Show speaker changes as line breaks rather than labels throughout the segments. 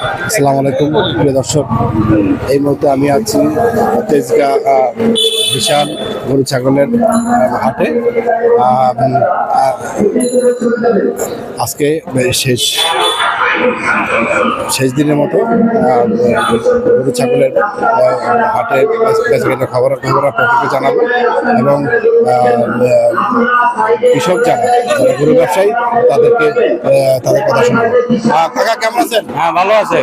আসসালামু আলাইকুম, প্রিয় দর্শক। এই মুহূর্তে আমি আছি তেজগা বিশাল গরু ছাগলের হাটে। আজকে শেষ শেষ দিনের মতো গরু ছাগলের হাটে হাটের বেচকেনার খবর খবর আপনাদেরকে জানাব এবং কৃষক যারা যারা গরু ব্যবসায়ী তাদেরকে তাদের কথা শোনাবো। কাকা কেমন আছেন?
হ্যাঁ ভালো আছে।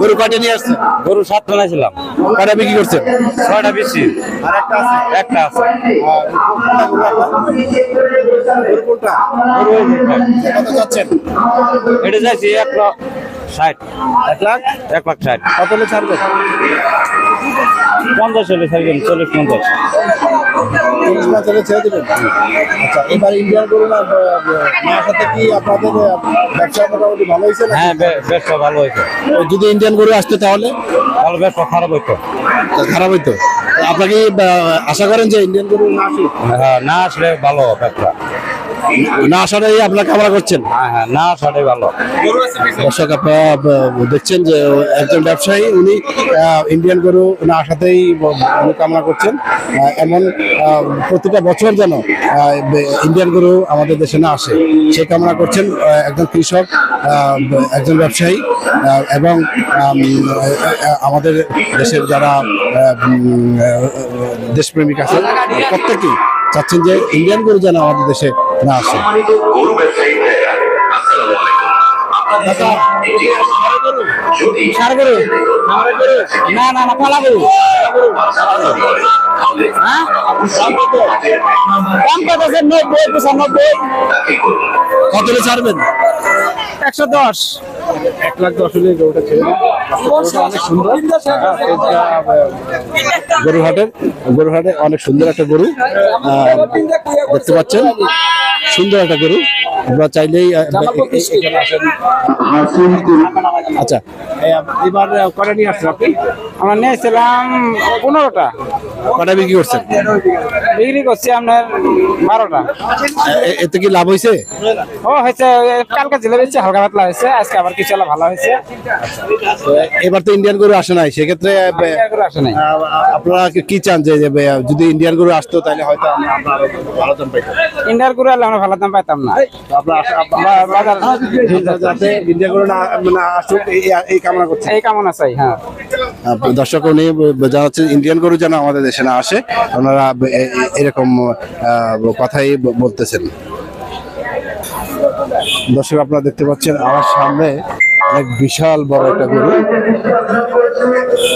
গরু কয়টা নিয়ে আসছেন?
গরু সাত ছিলাম
কয়টা বিক্রি করছেন?
ছয়টা বেশি
আর একটা আছে।
একটা আছে।
কোনটা গরু কোনটা?
গরু
কত যাচ্ছেন
এটা যাইছি এক ষাট।
এক লাখ?
এক লাখ ষাট।
কত হলে ছাড়বেন
পঞ্চাশ হলে চল্লিশ পঞ্চাশ।
চল্লিশ মাস হলে ছেড়ে দেবেন? আচ্ছা এবার ইন্ডিয়ান সাথে কি আপনাদের ব্যবসা মোটামুটি ভালো হয়েছে
হ্যাঁ ব্যবসা ভালো হয়েছে।
যদি ইন্ডিয়ান গরু আসতো তাহলে?
তাহলে ব্যবসা খারাপ হইতো।
তা খারাপ হইতো। আপনাকে আশা করেন যে ইন্ডিয়ান গরু না আসুক?
হ্যাঁ না আসলে ভালো ব্যবসা
না আসাটাই আপনার কামনা করছেন।
হ্যাঁ হ্যাঁ না আসাটাই ভালো।
দর্শক আপনারা দেখছেন যে একজন ব্যবসায়ী উনি ইন্ডিয়ান গরু না আসাতেই উনি কামনা করছেন। এমন প্রতিটা বছর যেন ইন্ডিয়ান গরু আমাদের দেশে না আসে। সে কামনা করছেন একজন কৃষক একজন ব্যবসায়ী এবং আমাদের দেশের যারা দেশপ্রেমিক আছেন প্রত্যেকেই চাচ্ছেন যে ইন্ডিয়ান গরু যেন আমাদের দেশে না আসে।
গরু ব্যবসায়ী ভাইয়েরা, আসসালামু আলাইকুম।
না না না পালা গরু দাম কত আছে নব্বই পঁচানব্বই।
কত ছাড়বেন?
একশো দশ।
এক লাখ দশ হলে গরুটা অনেক সুন্দর। আহ, গরুহাটের গরুহাটে অনেক সুন্দর একটা গরু। দেখতে পাচ্ছেন সুন্দর একটা গরু। আমরা চাইলেই। আচ্ছা এবার কটা নিয়ে আসছেন আপনি?
আমরা নিয়েছিলাম পনেরোটা।
কটা বিক্রি করছেন?
বিক্রি করছি আপনার বারোটা।
এতে কি লাভ হয়েছে?
ও হয়েছে কালকে জেলে বেশি হালকা পাতলা হয়েছে আজকে আবার কিছু ভালো হয়েছে।
তো এবার তো ইন্ডিয়ান গরু আসে নাই সেক্ষেত্রে
আসে নাই।
আপনারা কি- চান যে যদি ইন্ডিয়ান গরু আসতো তাহলে হয়তো আমরা আমরা ভালো দাম পাইতাম।
ইন্ডিয়ার করে আমরা ভালো দাম পাইতাম না।
তো আপনারা আশা-
বা- বাজার
আপনারা যাতে ইন্ডিয়ান গরু না মানে আসুক এই এই কামনা করছি।
এই কামনা চাই হ্যাঁ।
দর্শক উনি জানাচ্ছেন ইন্ডিয়ান গরু যেন আমাদের দেশে না আসে। ওনারা এরকম কথাই বলতেছেন। দর্শক আপনারা দেখতে পাচ্ছেন আমার সামনে অনেক বিশাল বড় একটা গরু।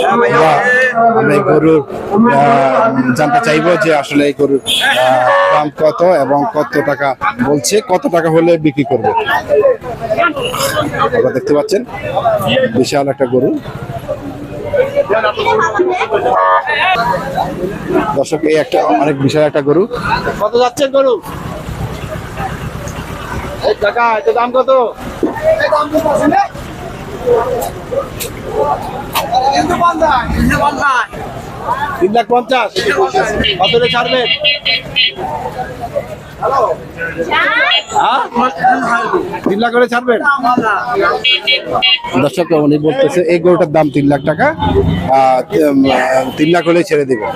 আমরা আমরা এই গরুর আহ, জানতে চাইব যে আসলে এই গরুর আহ, দাম কত এবং কত টাকা বলছে কত টাকা হলে বিক্রি করবে? আপনারা দেখতে পাচ্ছেন বিশাল একটা গরু। দর্শক এই একটা অনেক বিশাল একটা গরু। কত যাচ্ছে গরু? এই কাকা এটা দাম কত? তিন লাখ পঞ্চাশ। কত হলে ছাড়বেন হ্যাঁ? তিন লাখ করে ছাড়বেন দর্শক উনি বলতেছে, এই গরুটার দাম তিন লাখ টাকা। তিন লাখ হলে ছেড়ে দিবে।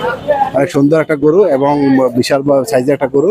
অনেক সুন্দর একটা গরু এবং বিশাল সাইজের একটা গরু।